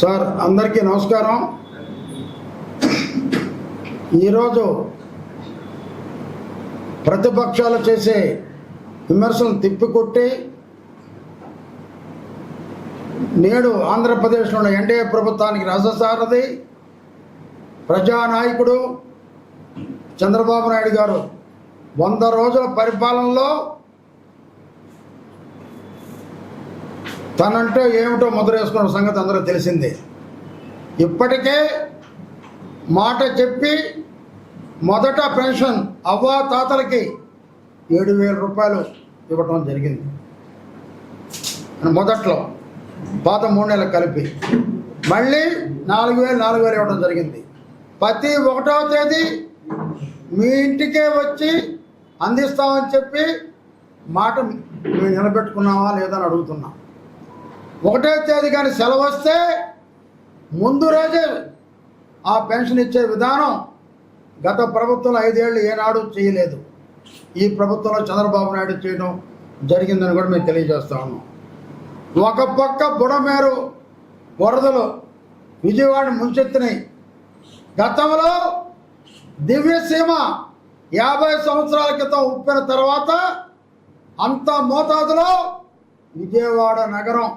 Sir అందరికీ నమస్కారం. ఈరోజు ప్రతిపక్షాలు చేసే విమర్శలు తిప్పికొట్టి నేడు ఆంధ్రప్రదేశ్లో ఎన్డీఏ ప్రభుత్వానికి రససారథి ప్రజానాయకుడు చంద్రబాబు నాయుడు గారు. వంద రోజుల పరిపాలనలో తనంటే ఏమిటో ముద్రేసుకున్న సంగతి అందరూ తెలిసిందే. ఇప్పటికే మాట చెప్పి మొదట పెన్షన్ అవ్వా తాతలకి ఏడు వేల రూపాయలు ఇవ్వటం జరిగింది. మొదట్లో పాత మూడు నెలలు కలిపి మళ్ళీ నాలుగు వేలు నాలుగు వేలు ఇవ్వడం జరిగింది. ప్రతి ఒకటవ తేదీ మీ ఇంటికే వచ్చి అందిస్తామని చెప్పి మాట మేము నిలబెట్టుకున్నావా లేదని అని అడుగుతున్నాం. ఒకటో తేదీ కానీ సెలవు వస్తే ముందు రోజే ఆ పెన్షన్ ఇచ్చే విధానం గత ప్రభుత్వంలో ఐదేళ్ళు ఏనాడు చేయలేదు. ఈ ప్రభుత్వంలో చంద్రబాబు నాయుడు చేయడం జరిగిందని కూడా మేము తెలియజేస్తా ఉన్నాం. ఒక పక్క బుడమేరు వరదలు విజయవాడ ముంచెత్తినాయి గతంలో దివ్యసీమ యాభై సంవత్సరాల క్రితం ఉప్పిన తర్వాత అంత మోతాదులో విజయవాడ నగరం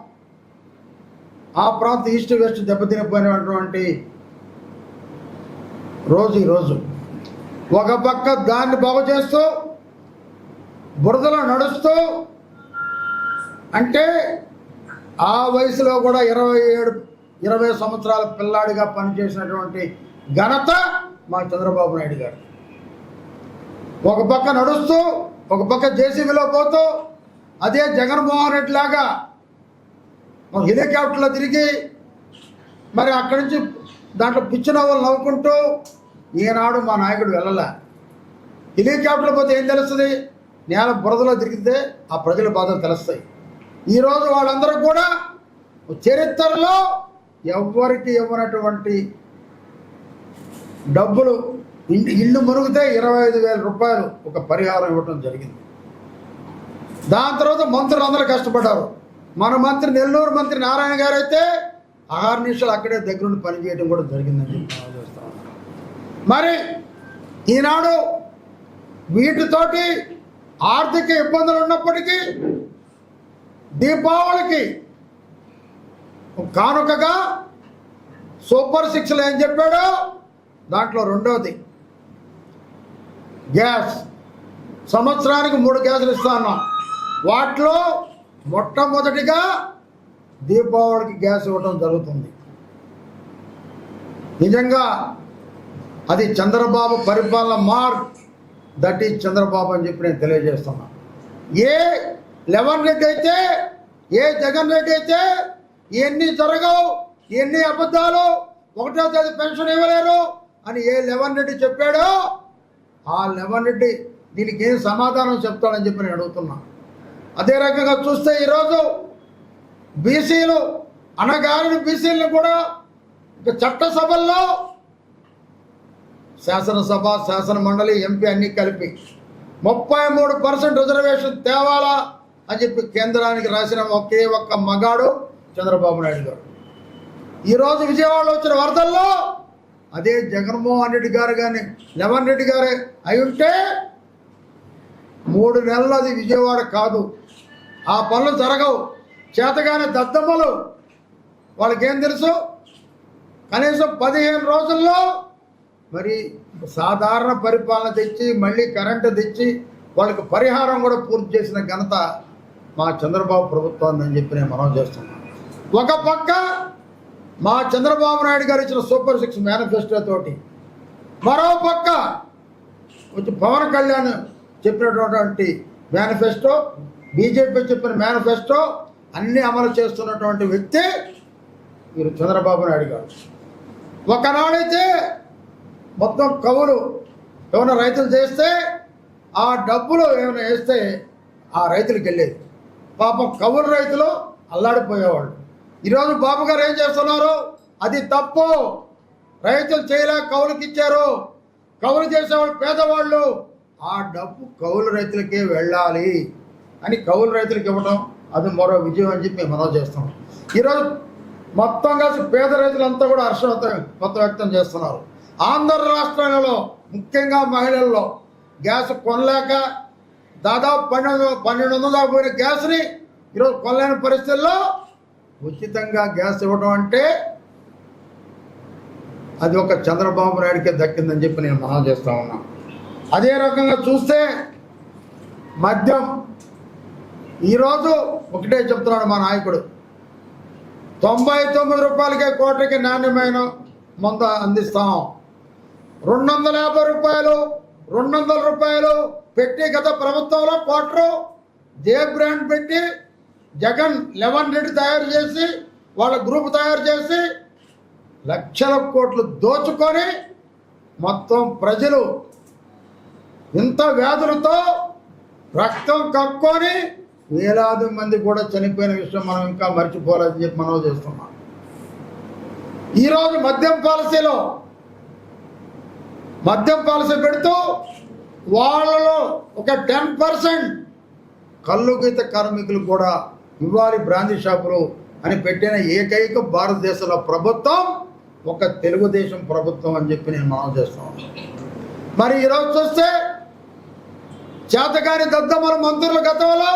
ఆ ప్రాంత ఈస్ట్ వెస్ట్ దెబ్బతినిపోయినటువంటి రోజు ఈరోజు ఒక పక్క దాన్ని బాగు చేస్తూ బురదలో నడుస్తూ అంటే ఆ వయసులో కూడా ఇరవై ఏడు ఇరవై సంవత్సరాల పిల్లాడిగా పనిచేసినటువంటి ఘనత మా చంద్రబాబు నాయుడు గారు. ఒక పక్క నడుస్తూ ఒక పక్క జేసీబీలో పోతూ అదే జగన్మోహన్ రెడ్డి లాగా హెలికాప్టర్లో తిరిగి మరి అక్కడి నుంచి దాంట్లో పిచ్చిన వాళ్ళు నవ్వుకుంటూ ఈనాడు మా నాయకుడు వెళ్ళలే. హెలికాప్టర్లో పోతే ఏం తెలుస్తుంది? నేల బురదలో తిరిగితే ఆ ప్రజల బాధలు తెలుస్తాయి. ఈరోజు వాళ్ళందరూ కూడా చరిత్రలో ఎవరికి ఇవ్వనటువంటి డబ్బులు ఇల్లు ఇల్లు మునిగితే ఇరవై ఐదు వేల రూపాయలు ఒక పరిహారం ఇవ్వటం జరిగింది. దాని తర్వాత మంత్రులు అందరూ కష్టపడ్డారు. మన మంత్రి నెల్లూరు మంత్రి నారాయణ గారు అయితే ఆరు నిమిషాలు అక్కడే దగ్గరుండి పనిచేయడం కూడా జరిగిందని మరి ఈనాడు వీటితోటి ఆర్థిక ఇబ్బందులు ఉన్నప్పటికీ దీపావళికి కానుకగా సూపర్ సిక్స్లో ఏం చెప్పాడో దాంట్లో రెండవది గ్యాస్. సంవత్సరానికి మూడు గ్యాసులు ఇస్తా ఉన్నాం వాటిలో మొట్టమొదటిగా దీపావళికి గ్యాస్ ఇవ్వడం జరుగుతుంది. నిజంగా అది చంద్రబాబు పరిపాలన మార్క్. దట్ ఈజ్ చంద్రబాబు అని చెప్పి నేను తెలియజేస్తున్నా. ఏ లెవెన్ రెడ్డి అయితే ఏ జగన్ రెడ్డి అయితే ఎన్ని జరగవు ఎన్ని అబద్ధాలు ఒకటో తేదీ పెన్షన్ ఇవ్వలేరు అని ఏ లెవెన్ రెడ్డి చెప్పాడో ఆ లెవెన్ రెడ్డి దీనికి ఏం సమాధానం చెప్తాడని చెప్పి నేను అడుగుతున్నాను అదే రకంగా చూస్తే ఈరోజు బీసీలు అనగారిన బీసీలను కూడా ఇక చట్టసభల్లో శాసనసభ శాసన మండలి ఎంపీ అన్నీ కలిపి ముప్పై మూడు పర్సెంట్ రిజర్వేషన్ తేవాలా అని చెప్పి కేంద్రానికి రాసిన ఒకే ఒక్క మగాడు చంద్రబాబు నాయుడు గారు. ఈరోజు విజయవాడలో వచ్చిన వరదల్లో అదే జగన్మోహన్ రెడ్డి గారు కానీ లెవన్ రెడ్డి గారే అయి ఉంటే మూడు నెలలు అది విజయవాడ కాదు. ఆ పనులు జరగవు. చేతగానే దద్దమ్మలు వాళ్ళకేం తెలుసు? కనీసం పదిహేను రోజుల్లో మరి సాధారణ పరిపాలన తెచ్చి మళ్ళీ కరెంటు తెచ్చి వాళ్ళకి పరిహారం కూడా పూర్తి చేసిన ఘనత మా చంద్రబాబు ప్రభుత్వాన్ని అని చెప్పి నేను మనం చేస్తున్నాను ఒక పక్క మా చంద్రబాబు నాయుడు గారు ఇచ్చిన సూపర్ సిక్స్ మేనిఫెస్టో తోటి మరో పక్క వచ్చి పవన్ కళ్యాణ్ చెప్పినటువంటి మేనిఫెస్టో బీజేపీ చెప్పిన మేనిఫెస్టో అన్ని అమలు చేస్తున్నటువంటి వ్యక్తి మీరు చంద్రబాబు నాయుడు గారు ఒకనాడైతే మొత్తం కవులు ఏమైనా రైతులు చేస్తే ఆ డబ్బులు ఏమైనా వేస్తే ఆ రైతులకు వెళ్ళేది. పాపం కవులు రైతులు అల్లాడిపోయేవాళ్ళు. ఈరోజు బాబు గారు ఏం చేస్తున్నారు? అది తప్పు. రైతులు చేయలేక కవులకి ఇచ్చారు. కవులు చేసేవాళ్ళు పేదవాళ్ళు. ఆ డబ్బు కౌలు రైతులకే వెళ్ళాలి. అని కౌలు రైతులకు ఇవ్వడం అది మరో విజయం అని చెప్పి మేము మనం చేస్తాం. ఈరోజు మొత్తం కలిసి పేద రైతులంతా కూడా హర్షం కొత్త వ్యక్తం చేస్తున్నారు. ఆంధ్ర రాష్ట్రాలలో ముఖ్యంగా మహిళల్లో గ్యాస్ కొనలేక దాదాపు పన్నెండు పన్నెండు వందల దాకా పోయిన గ్యాస్ని ఈరోజు కొనలేని పరిస్థితుల్లో ఉచితంగా గ్యాస్ ఇవ్వడం అంటే అది ఒక చంద్రబాబు నాయుడికే దక్కిందని చెప్పి నేను మనం చేస్తా ఉన్నా. అదే రకంగా చూస్తే మద్యం ఈరోజు ఒకటే చెప్తున్నాడు మా నాయకుడు. తొంభై తొమ్మిది రూపాయలకే కోట్లకి నాణ్యమైన మంద అందిస్తాం. రెండు వందల యాభై రూపాయలు రెండు వందల రూపాయలు పెట్టి గత ప్రభుత్వంలో కోటరు జే బ్రాండ్ పెట్టి జగన్ లెవెన్ రెడ్డి తయారు చేసి వాళ్ళ గ్రూప్ తయారు చేసి లక్షల కోట్లు దోచుకొని మొత్తం ప్రజలు ఇంత వ్యాధులతో రక్తం కక్కొని వేలాది మంది కూడా చనిపోయిన విషయం మనం ఇంకా మర్చిపోలేదని చెప్పి మనం చేస్తున్నాం. ఈరోజు మద్యం పాలసీలో మద్యం పాలసీ పెడుతూ వాళ్ళలో ఒక టెన్ పర్సెంట్ కళ్ళు గీత కార్మికులు కూడా ఇవ్వాలి బ్రాందీ షాపులు అని పెట్టిన ఏకైక భారతదేశంలో ప్రభుత్వం ఒక తెలుగుదేశం ప్రభుత్వం అని చెప్పి నేను మనం చేస్తాను మరి ఈరోజు చూస్తే చేతకాని దద్దమ్మల మంత్రుల గతంలో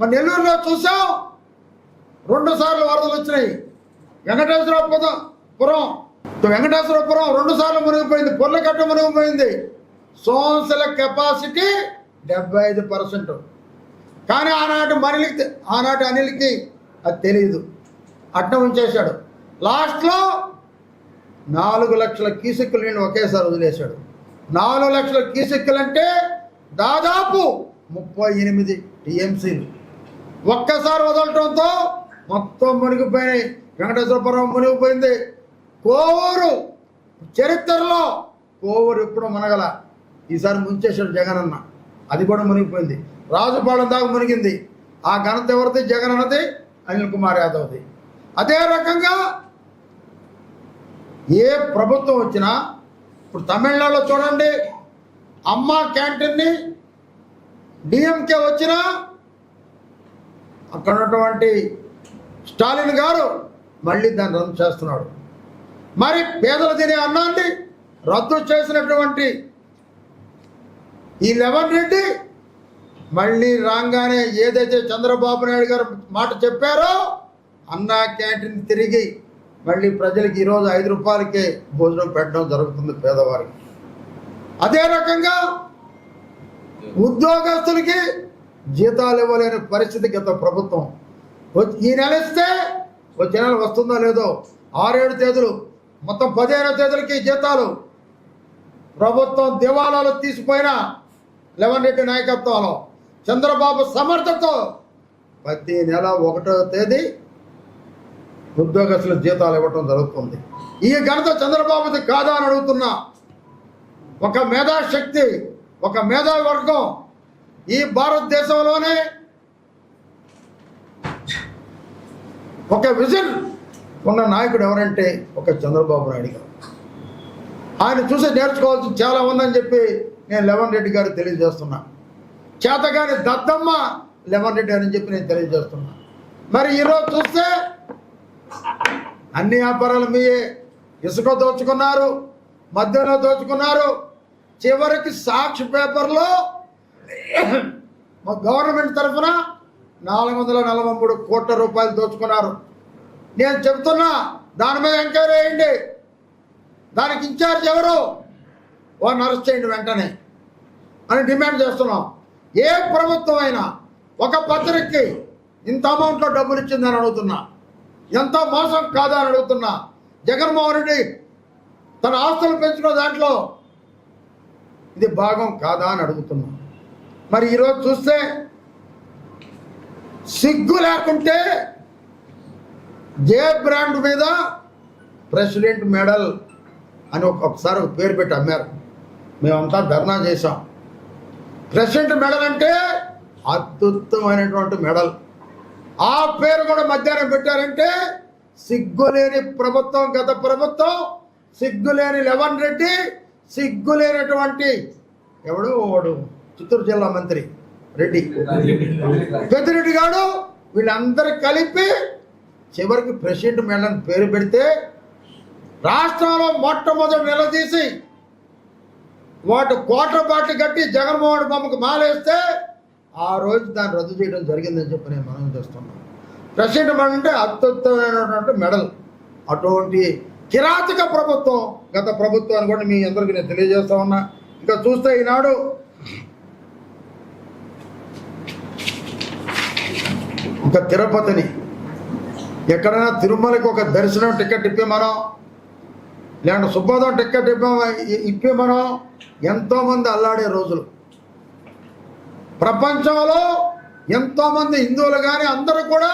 మన నెల్లూరులో చూసాం. రెండు సార్లు వరదలు వచ్చినాయి. వెంకటేశ్వరపురం పురం. వెంకటేశ్వరపురం రెండు సార్లు మునిగిపోయింది. పొర్లకట్ట మునిగిపోయింది. సోన్సల కెపాసిటీ డెబ్బై ఐదు పర్సెంట్. కానీ ఆనాటి మరిలికి ఆనాటి అనిల్కి అది తెలియదు అట్ట ఉంచేశాడు. లాస్ట్లో నాలుగు లక్షల కీసెక్కులు నేను ఒకేసారి వదిలేశాడు. నాలుగు లక్షల కీసెక్కులు అంటే దాదాపు ముప్పై ఎనిమిది టీఎంసీలు. ఒక్కసారి వదలటంతో మొత్తం మునిగిపోయినాయి. వెంకటేశ్వరపురం మునిగిపోయింది. కోవూరు చరిత్రలో కోవూరు ఎప్పుడు మునగల. ఈసారి ముంచేశాడు జగన్ అన్న అది కూడా మునిగిపోయింది. రాజుపాలెం దాకా మునిగింది. ఆ ఘనత ఎవరిది? జగన్ అన్నది అనిల్ కుమార్ యాదవ్ది. అదే రకంగా ఏ ప్రభుత్వం వచ్చినా ఇప్పుడు తమిళనాడులో చూడండి అమ్మ క్యాంటీన్ని డిఎంకే వచ్చినా అక్కడ ఉన్నటువంటి స్టాలిన్ గారు మళ్ళీ దాన్ని రద్దు చేస్తున్నాడు. మరి పేదలు తినే అన్నాన్ని రద్దు చేసినటువంటి ఈ లెవెన్ రెడ్డి మళ్ళీ రాగానే ఏదైతే చంద్రబాబు నాయుడు గారు మాట చెప్పారో అన్నా క్యాంటీన్ తిరిగి మళ్ళీ ప్రజలకి ఈరోజు ఐదు రూపాయలకే భోజనం పెట్టడం జరుగుతుంది పేదవారికి. అదే రకంగా ఉద్యోగస్తులకి జీతాలు ఇవ్వలేని పరిస్థితి గత ప్రభుత్వం వచ్చి- ఈ నెల ఇస్తే వచ్చే నెల వస్తుందో లేదో ఆరేడు తేదీలు మొత్తం పదిహేను తేదీలకి జీతాలు. ప్రభుత్వం దివాలాలు తీసిపోయిన లెవెన్ రెడ్డి నాయకత్వంలో చంద్రబాబు సమర్థతో ప్రతి నెల ఒకటో తేదీ ఉద్యోగస్తుల జీతాలు ఇవ్వటం జరుగుతుంది. ఈ ఘనత చంద్రబాబుది కాదా అని అడుగుతున్నా. ఒక మేధాశక్తి ఒక మేధావి వర్గం ఈ భారతదేశంలోనే ఒక విజన్ ఉన్న నాయకుడు ఎవరంటే ఒక చంద్రబాబు నాయుడు గారు. ఆయన చూసి నేర్చుకోవాల్సి చాలా ఉందని చెప్పి నేను లెవెన్ రెడ్డి గారు తెలియజేస్తున్నా. చేతగాని దద్దమ్మ లెవెన్ రెడ్డి అని చెప్పి నేను తెలియజేస్తున్నా. మరి ఈరోజు చూస్తే అన్ని వ్యాపారాలు మీయే ఇసుక దోచుకున్నారు మధ్యలో దోచుకున్నారు చివరికి సాక్షి పేపర్లో మా గవర్నమెంట్ తరఫున నాలుగు వందల నలభై మూడు కోట్ల రూపాయలు దోచుకున్నారు. నేను చెప్తున్నా దాని మీద ఎంక్వైరీ వేయండి దానికి ఇన్ఛార్జ్ ఎవరు? వారిని అరెస్ట్ చేయండి వెంటనే అని డిమాండ్ చేస్తున్నాం. ఏ ప్రభుత్వం అయినా ఒక పత్రికకి ఇంత అమౌంట్లో డబ్బులు ఇచ్చిందని అడుగుతున్నా. ఎంత మోసం కాదా అని అడుగుతున్నా. జగన్మోహన్ రెడ్డి తన ఆస్తులు పెంచుకున్న దాంట్లో ఇది భాగం కాదా అని అడుగుతున్నా. మరి ఈరోజు చూస్తే సిగ్గు లేకుంటే జే బ్రాండ్ మీద ప్రెసిడెంట్ మెడల్ అని ఒకసారి ఒక పేరు పెట్టి అమ్మారు. మేమంతా ధర్నా చేశాం. ప్రెసిడెంట్ మెడల్ అంటే అత్యుత్తమైనటువంటి మెడల్. ఆ పేరు కూడా మధ్యాహ్నం పెట్టారంటే సిగ్గులేని ప్రభుత్వం గత ప్రభుత్వం సిగ్గులేని లెవన్ రెడ్డి సిగ్గులేనటువంటి ఎవడు వాడు. చిత్తూరు జిల్లా మంత్రి రెడ్డి. పెద్దిరెడ్డి గారు వీళ్ళందరూ కలిపి చివరికి ప్రెసిడెంట్ మేడని పేరు పెడితే రాష్ట్రంలో మొట్టమొదటి నిలదీసి వాటి కోట్ల బాట్లు కట్టి జగన్మోహన్ బొమ్మకు మాలేస్తే ఆ రోజు దాన్ని రద్దు చేయడం జరిగిందని చెప్పి నేను మనం చేస్తున్నాను ప్రెసిడెంట్ మెడల్ అంటే అత్యుత్తమైనటువంటి మెడల్. అటువంటి కిరాతక ప్రభుత్వం గత ప్రభుత్వాన్ని కూడా మీ అందరికీ నేను తెలియజేస్తా ఉన్నా. ఇంకా చూస్తే ఈనాడు ఇంకా తిరుపతిని. ఎక్కడైనా తిరుమలకి ఒక దర్శనం టికెట్ ఇప్పమనో లేదంటే సుబ్బోధం టికెట్ ఇప్ప ఇప్పమనో ఎంతోమంది అల్లాడే రోజులు. ప్రపంచంలో ఎంతోమంది హిందువులు కానీ అందరూ కూడా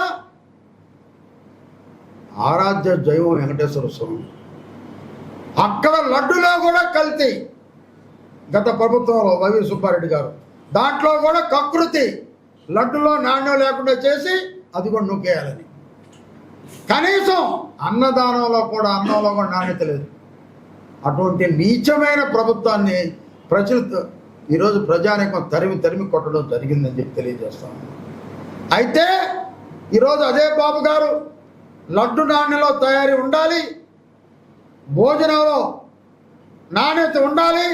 ఆరాధ్య జైవం వెంకటేశ్వర స్వామి. అక్కడ లడ్డులో కూడా కల్తీ గత ప్రభుత్వంలో వైవి సుబ్బారెడ్డి గారు. దాంట్లో కూడా కకృతి. లడ్డులో నాణ్యం లేకుండా చేసి అది కూడా నొక్కేయాలని కనీసం అన్నదానంలో కూడా అన్నంలో కూడా నాణ్యత లేదు. అటువంటి నీచమైన ప్రభుత్వాన్ని ప్రజలు ఈరోజు ప్రజానేకం తరిమి తరిమి కొట్టడం జరిగిందని చెప్పి తెలియజేస్తాను అయితే ఈరోజు అదే బాబు గారు లడ్డు నాణ్యలో తయారీ ఉండాలి భోజనంలో నాణ్యత ఉండాలి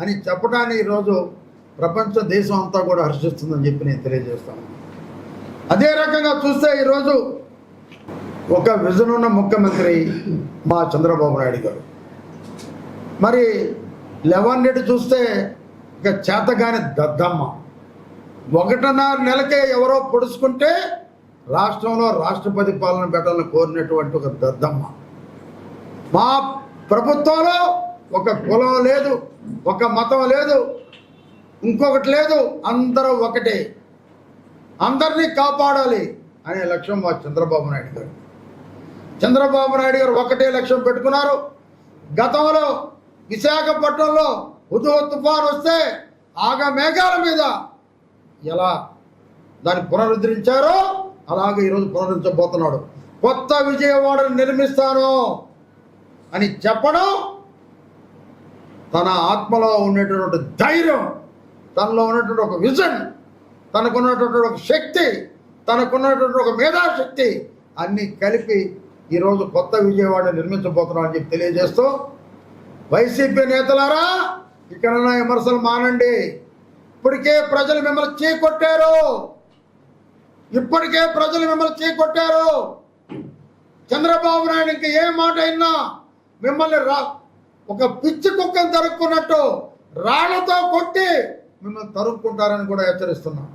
అని చెప్పడానికి ఈరోజు ప్రపంచ దేశం అంతా కూడా హర్షిస్తుందని చెప్పి నేను తెలియజేస్తాను. అదే రకంగా చూస్తే ఈరోజు ఒక విజన్ ఉన్న ముఖ్యమంత్రి మా చంద్రబాబు నాయుడు గారు. మరి లెవెన్ రెడ్డి చూస్తే ఇక చేతగాని దద్దమ్మ. ఒకటిన్నర నెలకే ఎవరో పొడుచుకుంటే రాష్ట్రంలో రాష్ట్రపతి పాలన పెట్టాలని కోరినటువంటి ఒక దద్దమ్మ. మా ప్రభుత్వంలో ఒక కులం లేదు ఒక మతం లేదు ఇంకొకటి లేదు అందరూ ఒకటే. అందరినీ కాపాడాలి అనే లక్ష్యం మా చంద్రబాబు నాయుడు గారు. చంద్రబాబు నాయుడు గారు ఒకటే లక్ష్యం పెట్టుకున్నారు. గతంలో విశాఖపట్నంలో ఉదుహ తుఫాన్ వస్తే ఆగ మేఘాల మీద ఎలా దాన్ని పునరుద్ధరించారో అలాగే ఈరోజు పునరుద్ధరించబోతున్నాడు. కొత్త విజయవాడను నిర్మిస్తాను అని చెప్పడం తన ఆత్మలో ఉండేటటువంటి ధైర్యం తనలో ఉన్నటువంటి ఒక విజన్ తనకున్నటువంటి ఒక శక్తి తనకున్నటువంటి ఒక మేధాశక్తి అన్నీ కలిపి ఈరోజు కొత్త విజయవాడ నిర్మించబోతున్నాం అని చెప్పి తెలియజేస్తూ వైసీపీ నేతలారా ఇక్కడ విమర్శలు మానండి. ఇప్పటికే ప్రజలు మిమ్మల్ని చీకొట్టారు. ఇప్పటికే ప్రజలు మిమ్మల్ని చీకొట్టారు. చంద్రబాబు నాయుడు ఇంక ఏ మాట అయినా మిమ్మల్ని రా ఒక పిచ్చి కుక్కను తరుక్కున్నట్టు రాళ్ళతో కొట్టి మిమ్మల్ని తరుక్కుంటారని కూడా హెచ్చరిస్తున్నాం.